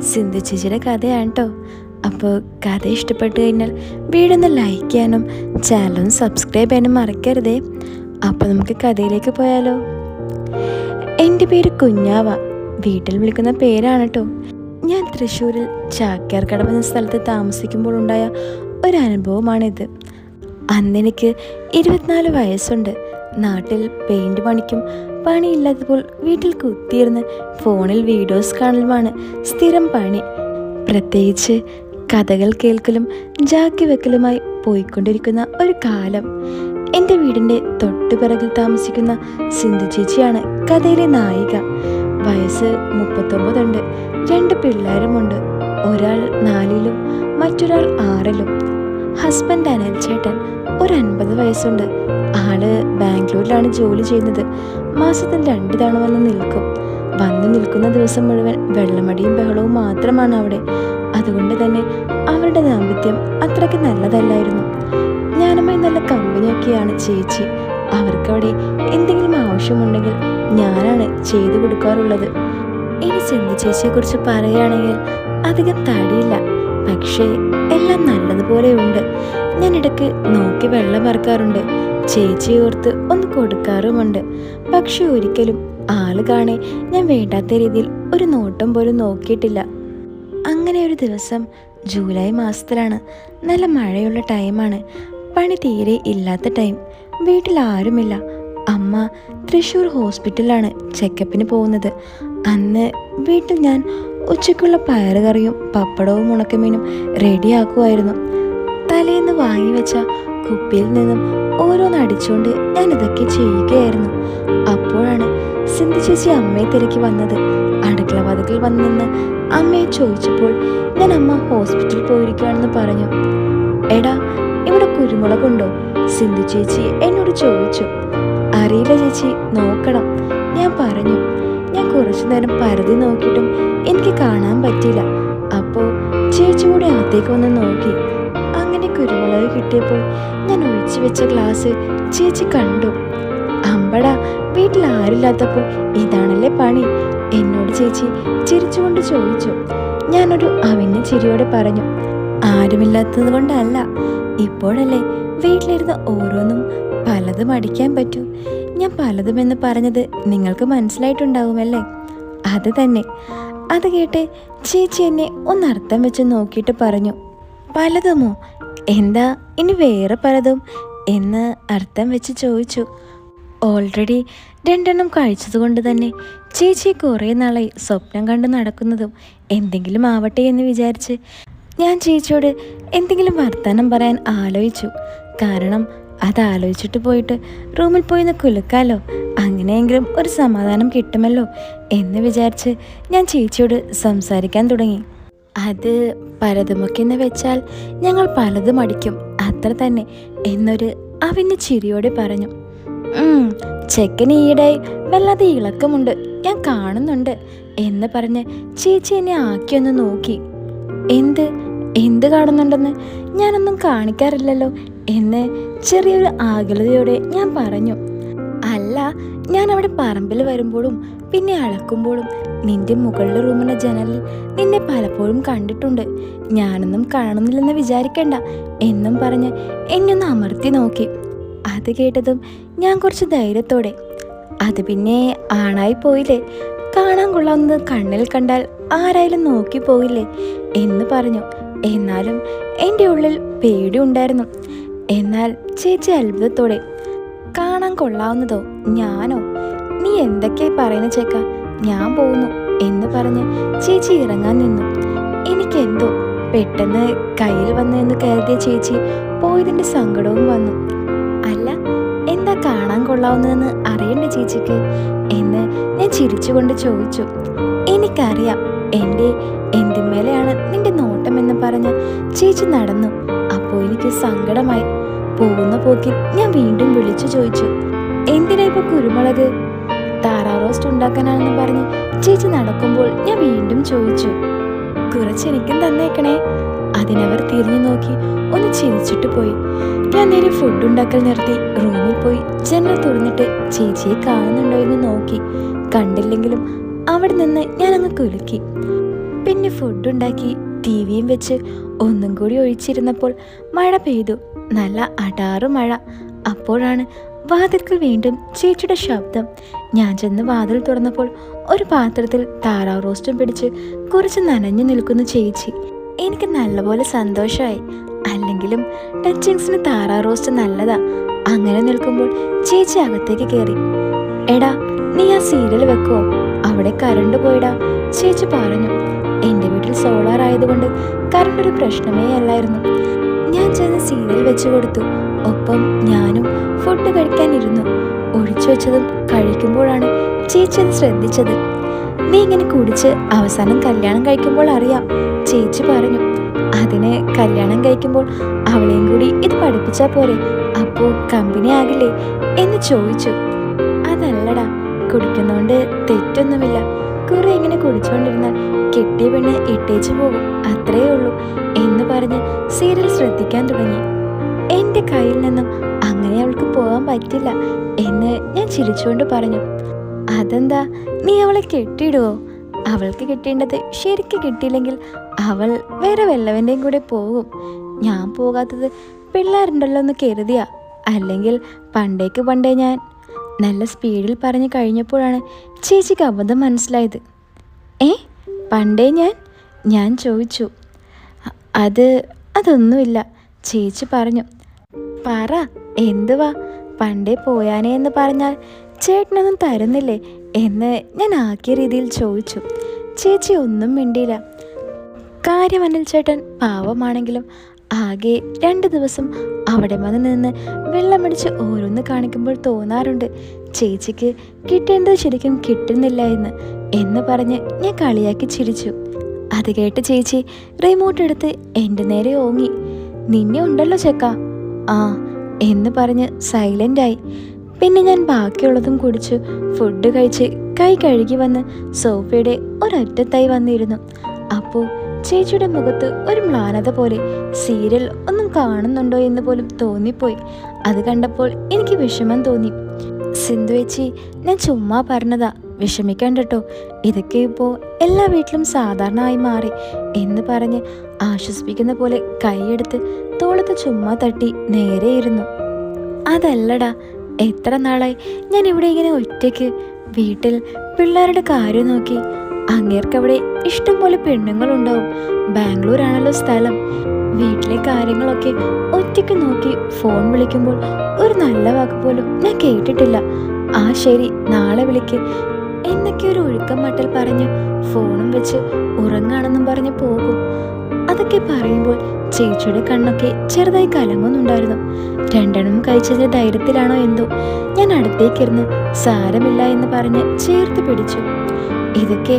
സിന്ധു ചേച്ചിയുടെ കഥയാണ് കേട്ടോ അപ്പോൾ കഥ ഇഷ്ടപ്പെട്ടു കഴിഞ്ഞാൽ വീടൊന്ന് ലൈക്ക് ചെയ്യാനും ചാനലും സബ്സ്ക്രൈബ് ചെയ്യാനും മറക്കരുതേ. അപ്പോൾ നമുക്ക് കഥയിലേക്ക് പോയാലോ. എന്റെ പേര് കുഞ്ഞാവ. വീട്ടിൽ വിളിക്കുന്ന പേരാണ് കേട്ടോ ഞാൻ തൃശ്ശൂരിൽ ചാക്യാർക്കടവ് എന്ന സ്ഥലത്ത് താമസിക്കുമ്പോൾ ഉണ്ടായ ഒരു അനുഭവമാണിത് അന്നെനിക്ക് ഇരുപത്തിനാല് വയസ്സുണ്ട്. നാട്ടിൽ പെയിന്റ് പണിക്കും പണിയില്ലാത്തപ്പോൾ വീട്ടിൽ കുത്തിയിരുന്ന് ഫോണിൽ വീഡിയോസ് കാണലുമാണ് സ്ഥിരം പണി. പ്രത്യേകിച്ച് കഥകൾ കേൾക്കലും ജാക്കി വെക്കലുമായി പോയിക്കൊണ്ടിരിക്കുന്ന ഒരു കാലം. എന്റെ വീടിന്റെ തൊട്ടുപിറകിൽ താമസിക്കുന്ന സിന്ധു ചേച്ചിയാണ് കഥയിലെ നായിക. വയസ്സ് മുപ്പത്തൊമ്പതുണ്ട്. രണ്ട് പിള്ളേരുമുണ്ട്. ഒരാൾ നാലിലും മറ്റൊരാൾ ആറിലും. ഹസ്ബൻഡ് അനിൽ ചേട്ടൻ ഒരു അൻപത് വയസ്സുണ്ട്. ആൾ ബാംഗ്ലൂരിലാണ് ജോലി ചെയ്യുന്നത്. മാസത്തിൽ രണ്ട് തവണ വന്ന് നിൽക്കും. വന്ന് നിൽക്കുന്ന ദിവസം മുഴുവൻ വെള്ളമടിയും ബഹളവും മാത്രമാണ് അവിടെ. അതുകൊണ്ട് തന്നെ അവരുടെ ദാമ്പത്യം അത്രയ്ക്ക് നല്ലതല്ലായിരുന്നു. ഞാനുമായി നല്ല കമ്പനിയൊക്കെയാണ് ചേച്ചി. അവർക്കവിടെ എന്തെങ്കിലും ആവശ്യമുണ്ടെങ്കിൽ ഞാനാണ് ചെയ്തു കൊടുക്കാറുള്ളത്. ഇനി സിന്ധു ചേച്ചിയെക്കുറിച്ച് പറയുകയാണെങ്കിൽ അധികം തടിയില്ല. പക്ഷേ എല്ലാം നല്ലതുപോലെ ഉണ്ട് ഞാൻ ഇടയ്ക്ക് നോക്കി വെള്ളം വറക്കാറുണ്ട്. ചേച്ചി ഓർത്ത് ഒന്ന് കൊടുക്കാറുമുണ്ട്. പക്ഷെ ഒരിക്കലും ആൾ കാണെ ഞാൻ വേണ്ടാത്ത രീതിയിൽ ഒരു നോട്ടം പോലും നോക്കിയിട്ടില്ല. അങ്ങനെ ഒരു ദിവസം ജൂലൈ മാസത്തിലാണ് നല്ല മഴയുള്ള ടൈമാണ്. പണി തീരെ ഇല്ലാത്ത ടൈം. വീട്ടിൽ ആരുമില്ല. അമ്മ തൃശ്ശൂർ ഹോസ്പിറ്റലിലാണ് ചെക്കപ്പിന് പോകുന്നത്. അന്ന് വീട്ടിൽ ഞാൻ ഉച്ചയ്ക്കുള്ള പയറുകറിയും പപ്പടവും ഉണക്കമീനും റെഡിയാക്കുമായിരുന്നു തലേന്ന് വാങ്ങി വെച്ച കുപ്പിയിൽ നിന്നും ഓരോന്ന് അടിച്ചുകൊണ്ട് ഞാൻ ഇതൊക്കെ ചെയ്യുകയായിരുന്നു. അപ്പോഴാണ് സിന്ധു ചേച്ചി അമ്മയെ തിരക്കി വന്നത്. അടുക്കള വാതിക്കൽ വന്നെന്ന് നിന്ന് അമ്മയെ ചോദിച്ചപ്പോൾ ഞാൻ അമ്മ ഹോസ്പിറ്റലിൽ പോയിരിക്കുകയാണെന്ന് പറഞ്ഞു. എടാ ഇവിടെ കുരുമുളകുണ്ടോ? സിന്ധു ചേച്ചി എന്നോട് ചോദിച്ചു. അറിയില്ല ചേച്ചി നോക്കണം. ഞാൻ പറഞ്ഞു. ഞാൻ കുറച്ചു നേരം പരതി നോക്കിയിട്ടും എനിക്ക് കാണാൻ പറ്റിയില്ല. അപ്പോൾ ചേച്ചി കൂടെ അകത്തേക്ക് വന്ന് നോക്കി. കിട്ടിയപ്പോൾ ഞാൻ ഒഴിച്ചു വെച്ച ഗ്ലാസ് ചേച്ചി കണ്ടു. അമ്പട വീട്ടിൽ ആരില്ലാത്തപ്പോൾ ഇതാണല്ലേ പണി? എന്നോട് ചേച്ചി ചിരിച്ചുകൊണ്ട് ചോദിച്ചു. ഞാനൊരു അവിഞ്ഞ ചിരിയോടെ പറഞ്ഞു ആരുമില്ലാത്തത് കൊണ്ടല്ല. ഇപ്പോഴല്ലേ വീട്ടിലിരുന്ന് ഓരോന്നും പലതും അടിക്കാൻ പറ്റൂ. ഞാൻ പലതും എന്ന് പറഞ്ഞത് നിങ്ങൾക്ക് മനസ്സിലായിട്ടുണ്ടാവുമല്ലേ? അത് തന്നെ. അത് കേട്ട് ചേച്ചി എന്നെ ഒന്ന് അർത്ഥം വെച്ച് നോക്കിയിട്ട് പറഞ്ഞു പലതുമോ? എന്താ ഇനി വേറെ പലതും എന്ന് അർത്ഥം വെച്ച് ചോദിച്ചു. ഓൾറെഡി രണ്ടെണ്ണം കഴിച്ചതുകൊണ്ട് തന്നെ ചേച്ചി കുറേ നാളായി സ്വപ്നം കണ്ട് നടക്കുന്നതും എന്തെങ്കിലും ആവട്ടെ എന്ന് വിചാരിച്ച് ഞാൻ ചേച്ചിയോട് എന്തെങ്കിലും വർത്തമാനം പറയാൻ ആലോചിച്ചു. കാരണം അത് ആലോചിച്ചിട്ട് പോയിട്ട് റൂമിൽ പോയി ഒന്ന് കുലുക്കാലോ അങ്ങനെയെങ്കിലും ഒരു സമാധാനം കിട്ടുമല്ലോ എന്ന് വിചാരിച്ച് ഞാൻ ചേച്ചിയോട് സംസാരിക്കാൻ തുടങ്ങി. അത് പലതുമൊക്കെയെന്ന് വെച്ചാൽ ഞങ്ങൾ പലതും അടിക്കും. അത്ര തന്നെ എന്നൊരു അവന് ചിരിയോടെ പറഞ്ഞു. ചെക്കൻ ഈയിടെ വല്ലാതെ ഇളക്കമുണ്ട്. ഞാൻ കാണുന്നുണ്ട് എന്ന് പറഞ്ഞ് ചേച്ചി എന്നെ ആക്കിയൊന്ന് നോക്കി. എന്ത് എന്ത് കാണുന്നുണ്ടെന്ന് ഞാനൊന്നും കാണിക്കാറില്ലല്ലോ എന്ന് ചെറിയൊരു ആകുലതയോടെ ഞാൻ പറഞ്ഞു. അല്ല ഞാൻ അവിടെ പറമ്പിൽ വരുമ്പോഴും പിന്നെ അളക്കുമ്പോഴും നിന്റെ മുകളിലെ റൂമിന്റെ ജനലിൽ നിന്നെ പലപ്പോഴും കണ്ടിട്ടുണ്ട്. ഞാനൊന്നും കാണുന്നില്ലെന്ന് വിചാരിക്കണ്ട. എന്നും പറഞ്ഞ് എന്നൊന്ന് അമർത്തി നോക്കി. അത് കേട്ടതും ഞാൻ കുറച്ച് ധൈര്യത്തോടെ. അത് പിന്നെ ആണായി പോയില്ലേ? കാണാൻ കൊള്ളാവുന്നത് കണ്ണിൽ കണ്ടാൽ ആരായാലും നോക്കി പോയില്ലേ എന്ന് പറഞ്ഞു. എന്നാലും എന്റെ ഉള്ളിൽ പേടി ഉണ്ടായിരുന്നു. എന്നാൽ ചേച്ചി അത്ഭുതത്തോടെ കാണാൻ കൊള്ളാവുന്നതോ? ഞാനോ? നീ എന്തൊക്കെയായി പറയുന്ന ചേക്ക? ഞാൻ പോകുന്നു എന്ന് പറഞ്ഞ് ചേച്ചി ഇറങ്ങാൻ നിന്നു. എനിക്കെന്തോ പെട്ടെന്ന് കയ്യിൽ വന്നു എന്ന് കരുതിയ ചേച്ചി പോയതിന്റെ സങ്കടവും വന്നു. അല്ല എന്താ കാണാൻ കൊള്ളാവുന്നതെന്ന് അറിയണ്ട ചേച്ചിക്ക്? എന്ന് ഞാൻ ചിരിച്ചുകൊണ്ട് ചോദിച്ചു. എനിക്കറിയാം എന്റെ എന്തിന്മേലെയാണ് നിന്റെ നോട്ടം എന്ന് പറഞ്ഞ് ചേച്ചി നടന്നു. അപ്പോൾ എനിക്ക് സങ്കടമായി. പോകുന്ന പോക്കിൽ ഞാൻ വീണ്ടും വിളിച്ചു ചോദിച്ചു. എന്തിനാ ഇപ്പൊ കുരുമുളക് താറാ റോസ്റ്റ് ഉണ്ടാക്കാനാണെന്ന് പറഞ്ഞ് ചേച്ചി നടക്കുമ്പോൾ ഞാൻ വീണ്ടും ചോദിച്ചു കുറച്ച് എനിക്കും തന്നേക്കണേ. അതിനവർ തിരിഞ്ഞു നോക്കി ഒന്ന് ചിരിച്ചിട്ട് പോയി. ഞാൻ നേരെ ഫുഡ് ഉണ്ടാക്കൽ നിർത്തി റൂമിൽ പോയി ജനൽ തുറന്നിട്ട് ചേച്ചിയെ കാണുന്നുണ്ടോ എന്ന് നോക്കി. കണ്ടില്ലെങ്കിലും അവിടെ നിന്ന് ഞാൻ അങ്ങ് കുലുക്കി. പിന്നെ ഫുഡ് ഉണ്ടാക്കി ടി വിയും വെച്ച് ഒന്നും കൂടി ഒഴിച്ചിരുന്നപ്പോൾ മഴ പെയ്തു. നല്ല അടാറ് മഴ. അപ്പോഴാണ് വാതിൽക്കൽ വീണ്ടും ചേച്ചിയുടെ ശബ്ദം. ഞാൻ ചെന്ന് വാതിൽ തുറന്നപ്പോൾ ഒരു പാത്രത്തിൽ താറാവ് റോസ്റ്റും പിടിച്ച് കുറച്ച് നനഞ്ഞു നിൽക്കുന്നു ചേച്ചി. എനിക്ക് നല്ലപോലെ സന്തോഷമായി അല്ലെങ്കിലും ടച്ചിങ്സിന് താറാവ് റോസ്റ്റ് നല്ലതാ. അങ്ങനെ നിൽക്കുമ്പോൾ ചേച്ചി അകത്തേക്ക് കയറി. എടാ നീ ആ സീരിയൽ വെക്കുവോ? അവിടെ കറണ്ട് പോയിടാ ചേച്ചി പറഞ്ഞു. എന്റെ വീട്ടിൽ സോളാർ ആയതുകൊണ്ട് കറണ്ട് ഒരു പ്രശ്നമേ അല്ലായിരുന്നു. ഞാൻ ചെന്ന് സീരിയൽ വെച്ച് കൊടുത്തു. ഒപ്പം ഞാനും ഫുഡ് കഴിക്കാനിരുന്നു. ഒഴിച്ചു വെച്ചതും കഴിക്കുമ്പോഴാണ് ചേച്ചി അത് ശ്രദ്ധിച്ചത്. നീ ഇങ്ങനെ കുടിച്ച് അവസാനം കല്യാണം കഴിക്കുമ്പോൾ അറിയാം ചേച്ചി പറഞ്ഞു. അതിന് കല്യാണം കഴിക്കുമ്പോൾ അവളെയും കൂടി ഇത് പഠിപ്പിച്ചാൽ പോരെ. അപ്പോൾ കമ്പനി ആകില്ലേ? എന്ന് ചോദിച്ചു. അതല്ലടാ കുടിക്കുന്നോണ്ട് തെറ്റൊന്നുമില്ല. കുറെ ഇങ്ങനെ കുടിച്ചുകൊണ്ടിരുന്നാൽ കെട്ടിയ പെണ്ണ് ഇട്ടേച്ചു പോകും. അത്രേ ഉള്ളൂ എന്ന് പറഞ്ഞ് സീരിയൽ ശ്രദ്ധിക്കാൻ തുടങ്ങി. എന്റെ കയ്യിൽ നിന്നും അങ്ങനെ അവൾക്ക് പോകാൻ പറ്റില്ല എന്ന് ഞാൻ ചിരിച്ചുകൊണ്ട് പറഞ്ഞു. അതെന്താ? നീ അവളെ കെട്ടിയിടുവോ? അവൾക്ക് കിട്ടേണ്ടത് ശരിക്ക് കിട്ടിയില്ലെങ്കിൽ അവൾ വേറെ വല്ലവന്റെയും കൂടെ പോകും. ഞാൻ പോകാത്തത് പിള്ളേരുണ്ടല്ലോ എന്ന് കരുതിയാ. അല്ലെങ്കിൽ പണ്ടേക്ക് പണ്ടേ ഞാൻ നല്ല സ്പീഡിൽ പറഞ്ഞു കഴിഞ്ഞപ്പോഴാണ് ചേച്ചിക്ക് അബദ്ധം മനസ്സിലായത്. ഏ പണ്ടേ ഞാൻ ഞാൻ ചോദിച്ചു. "അ- അത് അതൊന്നുമില്ല ചേച്ചി പറഞ്ഞു. പറ എന്തുവാ പണ്ടേ പോയാനേ എന്ന് പറഞ്ഞാൽ ചേട്ടനൊന്നും തരുന്നില്ലേ എന്ന് ഞാൻ ആക്കിയ രീതിയിൽ ചോദിച്ചു. ചേച്ചി ഒന്നും മിണ്ടിയില്ല. കാര്യം അനിൽ ചേട്ടൻ പാവമാണെങ്കിലും ആകെ രണ്ട് ദിവസം അവിടെ വന്ന് നിന്ന് വെള്ളമടിച്ച് ഓരോന്ന് കാണിക്കുമ്പോൾ തോന്നാറുണ്ട്. ചേച്ചിക്ക് കിട്ടേണ്ടത് ശരിക്കും കിട്ടുന്നില്ല എന്ന് എന്ന് പറഞ്ഞ് ഞാൻ കളിയാക്കി ചിരിച്ചു. അത് കേട്ട് ചേച്ചി റിമോട്ട് എടുത്ത് എന്റെ നേരെ ഓങ്ങി. നിന്നെ ഉണ്ടല്ലോ ചെക്ക. ആ എന്ന് പറഞ്ഞ് സൈലന്റായി പിന്നെ ഞാൻ ബാക്കിയുള്ളതും കുടിച്ച് ഫുഡ് കഴിച്ച് കൈ കഴുകി വന്ന് സോഫയുടെ ഒരൊറ്റത്തായി വന്നിരുന്നു. അപ്പോൾ ചേച്ചിയുടെ മുഖത്ത് ഒരു മ്ലാനത പോലെ സീരിയൽ ഒന്നും കാണുന്നുണ്ടോ എന്ന് പോലും തോന്നിപ്പോയി. അത് കണ്ടപ്പോൾ എനിക്ക് വിഷമം തോന്നി. സിന്ധു വെച്ചി ഞാൻ ചുമ്മാ പറഞ്ഞതാ വിഷമിക്കണ്ട കേട്ടോ ഇതൊക്കെ ഇപ്പോൾ എല്ലാ വീട്ടിലും സാധാരണമായി മാറി എന്ന് പറഞ്ഞ് ആശ്വസിപ്പിക്കുന്ന പോലെ കൈയെടുത്ത് തോളത്ത് ചുമ്മാ തട്ടി നേരെയിരുന്നു അതല്ലടാ എത്ര നാളായി ഞാൻ ഇവിടെ ഇങ്ങനെ ഒറ്റയ്ക്ക് വീട്ടിൽ പിള്ളേരുടെ കാര്യം നോക്കി അങ്ങേർക്കവിടെ ഇഷ്ടംപോലെ പെണ്ണുങ്ങളുണ്ടാവും. ബാംഗ്ലൂർ ആണല്ലോ സ്ഥലം. വീട്ടിലെ കാര്യങ്ങളൊക്കെ ഒറ്റയ്ക്ക് നോക്കി ഫോൺ വിളിക്കുമ്പോൾ ഒരു നല്ല വാക്ക് പോലും ഞാൻ കേട്ടിട്ടില്ല. ആ ശരി നാളെ വിളിക്ക്. എന്നൊക്കെ ഒരു ഒഴുക്കം മട്ടിൽ പറഞ്ഞ് ഫോണും വെച്ച് ഉറങ്ങാണെന്നും പറഞ്ഞ് പോകും. അതൊക്കെ പറയുമ്പോൾ ചേച്ചിയുടെ കണ്ണൊക്കെ ചെറുതായി കലങ്ങുന്നുണ്ടായിരുന്നു. രണ്ടെണ്ണം കഴിച്ചതിന്റെ ധൈര്യത്തിലാണോ എന്തോ? ഞാൻ അടുത്തേക്കിരുന്ന് സാരമില്ല എന്ന് പറഞ്ഞ് ചേർത്ത് പിടിച്ചു. ഇതൊക്കെ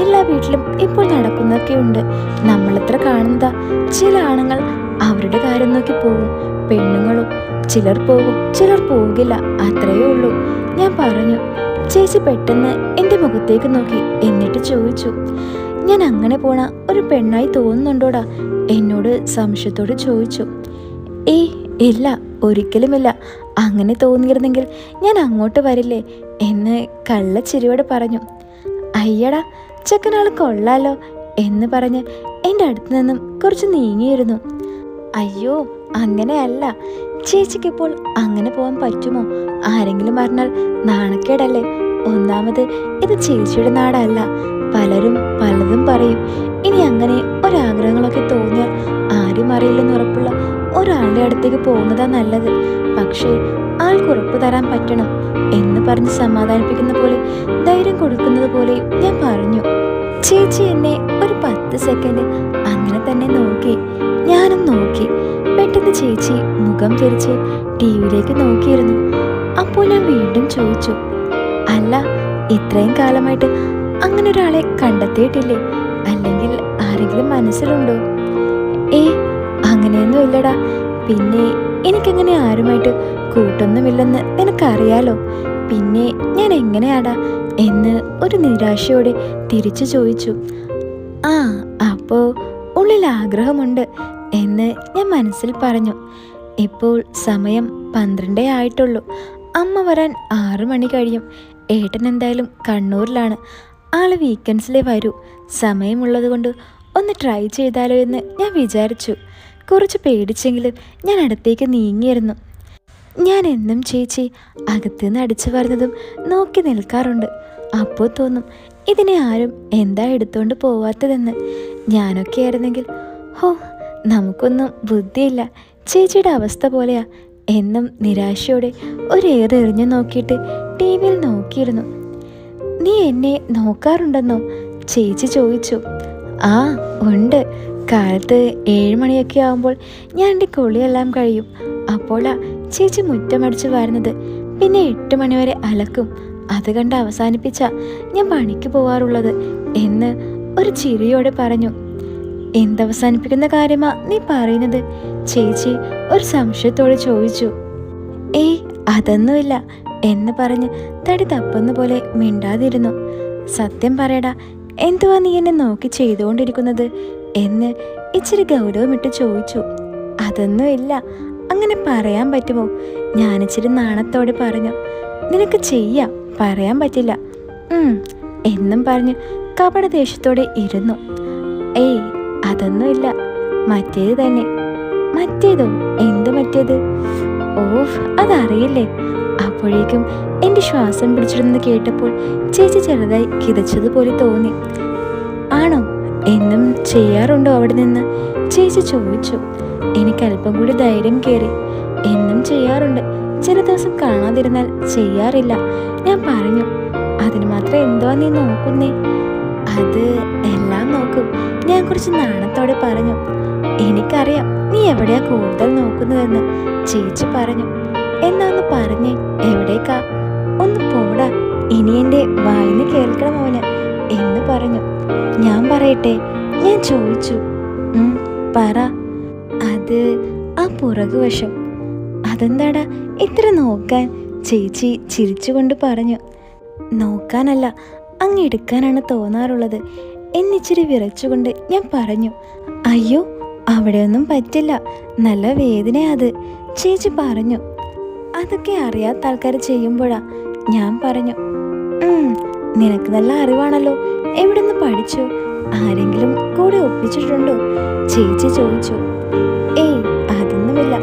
എല്ലാ വീട്ടിലും ഇപ്പോൾ നടക്കുന്നൊക്കെ ഉണ്ട്. നമ്മളെത്ര കാണുന്നതാ. ചില ആണുങ്ങൾ അവരുടെ കാര്യം നോക്കി പോകും പെണ്ണുങ്ങളും ചിലർ പോകും ചിലർ പോകില്ല. അത്രയേ ഉള്ളൂ. ഞാൻ പറഞ്ഞു ചേച്ചി പെട്ടെന്ന് എന്റെ മുഖത്തേക്ക് നോക്കി എന്നിട്ട് ചോദിച്ചു. ഞാൻ അങ്ങനെ പോണ ഒരു പെണ്ണായി തോന്നുന്നുണ്ടോടാ? എന്നോട് സംശയത്തോട് ചോദിച്ചു. ഏയ് ഇല്ല ഒരിക്കലുമില്ല. അങ്ങനെ തോന്നിയിരുന്നെങ്കിൽ ഞാൻ അങ്ങോട്ട് വരില്ലേ? എന്ന് കള്ളച്ചിരിയോടെ പറഞ്ഞു. അയ്യടാ ചെക്കനാൾ കൊള്ളാലോ എന്ന് പറഞ്ഞ് എന്റെ അടുത്ത് നിന്നും കുറച്ച് നീങ്ങിയിരുന്നു. അയ്യോ അങ്ങനെയല്ല. ചേച്ചിക്കിപ്പോൾ അങ്ങനെ പോകാൻ പറ്റുമോ? ആരെങ്കിലും പറഞ്ഞാൽ നാണക്കേടല്ലേ? ഒന്നാമത് ഇത് ചേച്ചിയുടെ നാടല്ല. പലരും പലതും പറയും. ഇനി അങ്ങനെ ഒരാഗ്രഹങ്ങളൊക്കെ തോന്നിയാൽ ആരും അറിയില്ലെന്ന് ഉറപ്പുള്ള ഒരാളുടെ അടുത്തേക്ക് പോകുന്നതാ നല്ലത്. പക്ഷേ ആൾക്ക് ഉറപ്പ് തരാൻ പറ്റണം എന്ന് പറഞ്ഞ് സമാധാനിപ്പിക്കുന്ന പോലെ ധൈര്യം കൊടുക്കുന്നത് പോലെ ഞാൻ പറഞ്ഞു. ചേച്ചി എന്നെ ഒരു പത്ത് സെക്കൻഡ് അങ്ങനെ തന്നെ നോക്കി. ഞാനും നോക്കി. പെട്ടെന്ന് ചേച്ചി മുഖം തിരിച്ച് ടി വിയിലേക്ക് നോക്കിയിരുന്നു. അപ്പോൾ ഞാൻ വീണ്ടും ചോദിച്ചു അല്ല ഇത്രയും കാലമായിട്ട് അങ്ങനെ ഒരാളെ കണ്ടെത്തിയിട്ടില്ലേ? അല്ലെങ്കിൽ ആരെങ്കിലും മനസ്സിലുണ്ടോ? ഏ അങ്ങനെയൊന്നും ഇല്ലടാ. പിന്നെ എനിക്കങ്ങനെ ആരുമായിട്ട് കൂട്ടൊന്നുമില്ലെന്ന് നിനക്കറിയാലോ? പിന്നെ ഞാൻ എങ്ങനെയാടാ എന്ന് ഒരു നിരാശയോടെ തിരിച്ചു ചോദിച്ചു. ആ അപ്പോൾ ഉള്ളിൽ ആഗ്രഹമുണ്ട് എന്ന് ഞാൻ മനസ്സിൽ പറഞ്ഞു. ഇപ്പോൾ സമയം പന്ത്രണ്ടേ ആയിട്ടുള്ളൂ. അമ്മ വരാൻ ആറു മണി കഴിയും. ഏട്ടൻ എന്തായാലും കണ്ണൂരിലാണ്. ആൾ വീക്കെൻഡ്സിലേ വരൂ. സമയമുള്ളതുകൊണ്ട് ഒന്ന് ട്രൈ ചെയ്താലോ എന്ന് ഞാൻ വിചാരിച്ചു. കുറച്ച് പേടിച്ചെങ്കിലും ഞാൻ അടുത്തേക്ക് നീങ്ങിയിരുന്നു. ഞാൻ എന്നും ചേച്ചി അകത്തുനിന്ന് അടിച്ചു വരുന്നതും നോക്കി നിൽക്കാറുണ്ട്. അപ്പോൾ തോന്നും ഇതിനെ ആരും എന്താ എടുത്തുകൊണ്ട് പോവാത്തതെന്ന്. ഞാനൊക്കെ ആയിരുന്നെങ്കിൽ ഹോ നമുക്കൊന്നും ബുദ്ധിയില്ല. ചേച്ചിയുടെ അവസ്ഥ പോലെയാ. എന്നും നിരാശയോടെ ഒരേറെ എറിഞ്ഞു നോക്കിയിട്ട് ടി വിയിൽ നോക്കിയിരുന്നു. നീ എന്നെ നോക്കാറുണ്ടെന്നോ? ചേച്ചി ചോദിച്ചു. ആ ഉണ്ട്. കാലത്ത് ഏഴ് മണിയൊക്കെ ആകുമ്പോൾ ഞാൻ എന്റെ കുളിയെല്ലാം കഴിയും. അപ്പോളാ ചേച്ചി മുറ്റമടിച്ച് വരുന്നത്. പിന്നെ എട്ട് മണിവരെ അലക്കും. അത് കണ്ട് അവസാനിപ്പിച്ച ഞാൻ പണിക്ക് പോവാറുള്ളത് എന്ന് ഒരു ചിരിയോടെ പറഞ്ഞു. എന്തവസാനിപ്പിക്കുന്ന കാര്യമാ നീ പറയുന്നത്? ചേച്ചി ഒരു സംശയത്തോടെ ചോദിച്ചു. ഏയ് അതൊന്നുമില്ല എന്ന് പറഞ്ഞ് തടി തപ്പുന്ന പോലെ മിണ്ടാതിരുന്നു. സത്യം പറയടാ എന്തുവാ നീ എന്നെ നോക്കി ചെയ്തുകൊണ്ടിരിക്കുന്നത് എന്ന് ഇച്ചിരി ഗൗരവമിട്ട് ചോദിച്ചു. അതൊന്നുമില്ല അങ്ങനെ പറയാൻ പറ്റുമോ? ഞാനിച്ചിരി നാണത്തോടെ പറഞ്ഞു. നിനക്ക് ചെയ്യാം പറയാൻ പറ്റില്ല. എന്നും പറഞ്ഞ് കപട ദേഷ്യത്തോടെ ഇരുന്നു. ഏയ് അതൊന്നുമില്ല മറ്റേത് തന്നെ. മറ്റേതോ? എന്ത് മറ്റേത്? ഓഫ് അതറിയില്ലേ? അപ്പോഴേക്കും എന്റെ ശ്വാസം പിടിച്ചിടുന്നത് കേട്ടപ്പോൾ ചേച്ചി ചെറുതായി കിതച്ചതുപോലെ തോന്നി. ആണോ? എന്നും ചെയ്യാറുണ്ടോ അവിടെ നിന്ന്? ചേച്ചി ചോദിച്ചു. എനിക്ക് അല്പം കൂടി ധൈര്യം കയറി. എന്നും ചെയ്യാറുണ്ട്. ചില ദിവസം കാണാതിരുന്നാൽ ചെയ്യാറില്ല. ഞാൻ പറഞ്ഞു. അതിന് മാത്രം എന്തുവാ നീ നോക്കുന്നേ? അത് എല്ലാം നോക്കും. ഞാൻ കുറച്ച് നാണത്തോടെ പറഞ്ഞു. എനിക്കറിയാം. നീ എവിടെയാ കൂടുതൽ നോക്കുന്നതെന്ന്? ചേച്ചി പറഞ്ഞു. എന്നാ പറഞ്ഞ് പറഞ്ഞേ എവിടേക്കാ? ഒന്ന് പോടാ. ഇനി എന്റെ വായിന്ന് കേൾക്കണം അവന് എന്ന് പറഞ്ഞു. ഞാൻ പറയട്ടെ. ഞാൻ ചോദിച്ചു. പറ. അത് ആ പുറകുവശം അതെന്താടാ? ഇത്ര നോക്കാൻ ചേച്ചി ചിരിച്ചുകൊണ്ട് പറഞ്ഞു. നോക്കാനല്ല അങ്ങ് എടുക്കാനാണ് തോന്നാറുള്ളത്. എന്നിച്ചിരി വിറച്ചുകൊണ്ട് ഞാൻ പറഞ്ഞു. അയ്യോ അവിടെയൊന്നും പറ്റില്ല. നല്ല വേദനയാ അത്. ചേച്ചി പറഞ്ഞു. അതൊക്കെ അറിയാത്ത ആൾക്കാർ ചെയ്യുമ്പോഴാ ഞാൻ പറഞ്ഞു "ഉം, നിനക്ക് നല്ല അറിവാണല്ലോ. എവിടുന്ന് പഠിച്ചു? ആരെങ്കിലും കൂടെ ഒപ്പിച്ചിട്ടുണ്ടോ? ചേച്ചി ചോദിച്ചു ഏയ് അതൊന്നുമില്ല.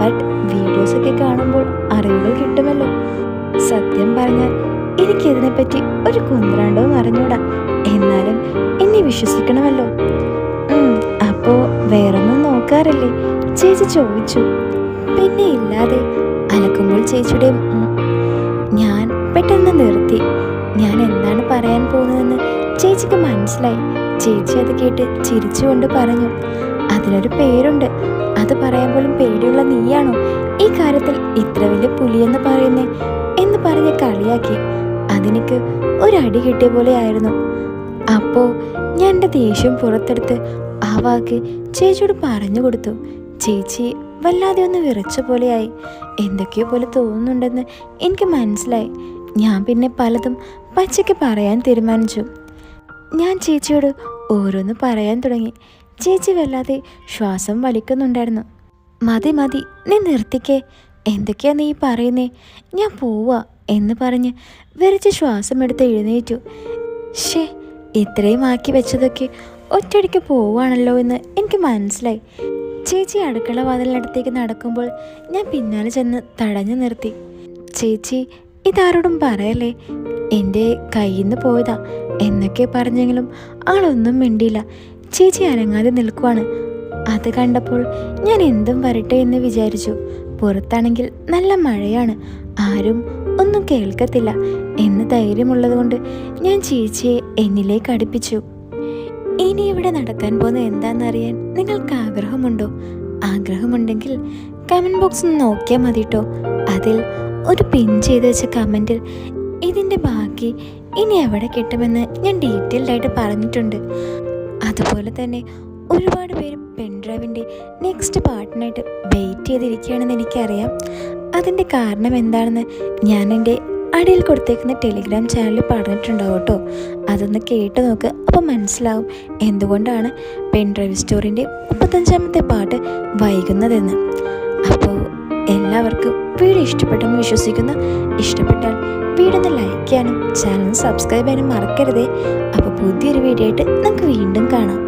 ബട്ട് വീഡിയോസ് ഒക്കെ കാണുമ്പോൾ അറിവുകൾ കിട്ടുമല്ലോ. സത്യം പറഞ്ഞാൽ എനിക്കിതിനെപ്പറ്റി ഒരു കുന്ത്രണ്ടവും അറിഞ്ഞൂടാ. എന്നാലും എന്നെ വിശ്വസിക്കണമല്ലോ. അപ്പോ വേറൊന്നും നോക്കാറില്ലേ? ചേച്ചി ചോദിച്ചു. പിന്നെ ഇല്ലാതെ അലക്കുമ്പോൾ ചേച്ചിയുടെ ഞാൻ പെട്ടെന്ന് നിർത്തി. ഞാൻ എന്താണ് പറയാൻ പോകുന്നതെന്ന് ചേച്ചിക്ക് മനസ്സിലായി. ചേച്ചി അത് കേട്ട് ചിരിച്ചുകൊണ്ട് പറഞ്ഞു അതിനൊരു പേരുണ്ട്. അത് പറയാൻ പോലും പേടിയുള്ള നീയാണോ? ഈ കാര്യത്തിൽ ഇത്ര വലിയ പുലിയെന്ന് പറയുന്നേ എന്ന് പറഞ്ഞ് കളിയാക്കി. അതെനിക്ക് ഒരടി കിട്ടിയ പോലെ ആയിരുന്നു. അപ്പോൾ ഞാൻ എന്റെ ദേഷ്യം പുറത്തെടുത്ത് ആ വാക്ക് ചേച്ചിയോട് പറഞ്ഞു കൊടുത്തു. ചേച്ചി വല്ലാതെ ഒന്ന് വിറച്ച പോലെയായി. എന്തൊക്കെയോ പോലെ തോന്നുന്നുണ്ടെന്ന് എനിക്ക് മനസ്സിലായി. ഞാൻ പിന്നെ പലതും പച്ചയ്ക്ക് പറയാൻ തീരുമാനിച്ചു. ഞാൻ ചേച്ചിയോട് ഓരോന്ന് പറയാൻ തുടങ്ങി. ചേച്ചി വല്ലാതെ ശ്വാസം വലിക്കുന്നുണ്ടായിരുന്നു. മതി മതി നീ നിർത്തിക്കേ. എന്തൊക്കെയാ നീ പറയുന്നേ? ഞാൻ പോവാ എന്ന് പറഞ്ഞ് വിറച്ച് ശ്വാസം എടുത്ത് എഴുന്നേറ്റു. ഷേ ഇത്രയും ആക്കി വെച്ചതൊക്കെ ഒറ്റയടിക്ക് പോവാണല്ലോ എന്ന് എനിക്ക് മനസ്സിലായി. ചേച്ചി അടുക്കള വാതിലിനടുത്തേക്ക് നടക്കുമ്പോൾ ഞാൻ പിന്നാലെ ചെന്ന് തടഞ്ഞു നിർത്തി. ചേച്ചി ഇതാരോടും പറയല്ലേ? എന്റെ കയ്യിൽ നിന്ന് പോയതാ. എന്നൊക്കെ പറഞ്ഞെങ്കിലും ആളൊന്നും മിണ്ടിയില്ല. ചേച്ചി അനങ്ങാതെ നിൽക്കുവാണ്. അത് കണ്ടപ്പോൾ ഞാൻ എന്തും വരട്ടെ എന്ന് വിചാരിച്ചു. പുറത്താണെങ്കിൽ നല്ല മഴയാണ്. ആരും ഒന്നും കേൾക്കത്തില്ല. എന്ന് ധൈര്യമുള്ളതുകൊണ്ട് ഞാൻ ചേച്ചിയെ എന്നിലേക്ക് അടുപ്പിച്ചു. ഇനി ഇവിടെ നടക്കാൻ പോകുന്നത് എന്താണെന്നറിയാൻ നിങ്ങൾക്ക് ആഗ്രഹമുണ്ടോ? ആഗ്രഹമുണ്ടെങ്കിൽ കമന്റ് ബോക്സ് ഒന്ന് നോക്കിയാൽ മതി കേട്ടോ അതിൽ ഒരു പിൻ ചെയ്ത് വെച്ച കമന്റിൽ ഇതിന്റെ ബാക്കി ഇനി എവിടെ കിട്ടുമെന്ന് ഞാൻ ഡീറ്റെയിൽഡ് ആയിട്ട് പറഞ്ഞിട്ടുണ്ട്. അതുപോലെ തന്നെ ഒരുപാട് പേര് പെൻഡ്രൈവിന്റെ നെക്സ്റ്റ് പാർട്ടിനായിട്ട് വെയിറ്റ് ചെയ്തിരിക്കുകയാണെന്ന് എനിക്കറിയാം. അതിന്റെ കാരണം എന്താണെന്ന് ഞാൻ എന്റെ അടിയിൽ കൊടുത്തേക്കുന്ന ടെലിഗ്രാം ചാനലിൽ പറഞ്ഞിട്ടുണ്ടാവും കേട്ടോ അതൊന്ന് കേട്ട് നോക്ക് അപ്പോൾ മനസ്സിലാവും എന്തുകൊണ്ടാണ് പെൻ ഡ്രൈവ് സ്റ്റോറിന്റെ മുപ്പത്തഞ്ചാമത്തെ പാട്ട് വൈകുന്നതെന്ന്. അപ്പോൾ എല്ലാവർക്കും വീഡിയോ ഇഷ്ടപ്പെട്ടെന്ന് വിശ്വസിക്കുന്നു. ഇഷ്ടപ്പെട്ടാൽ വീഡിയോ ഒന്ന് ലൈക്ക് ചെയ്യാനും ചാനൽ സബ്സ്ക്രൈബ് ചെയ്യാനും മറക്കരുതേ. അപ്പോൾ പുതിയൊരു വീഡിയോ ആയിട്ട് നമുക്ക് വീണ്ടും കാണാം.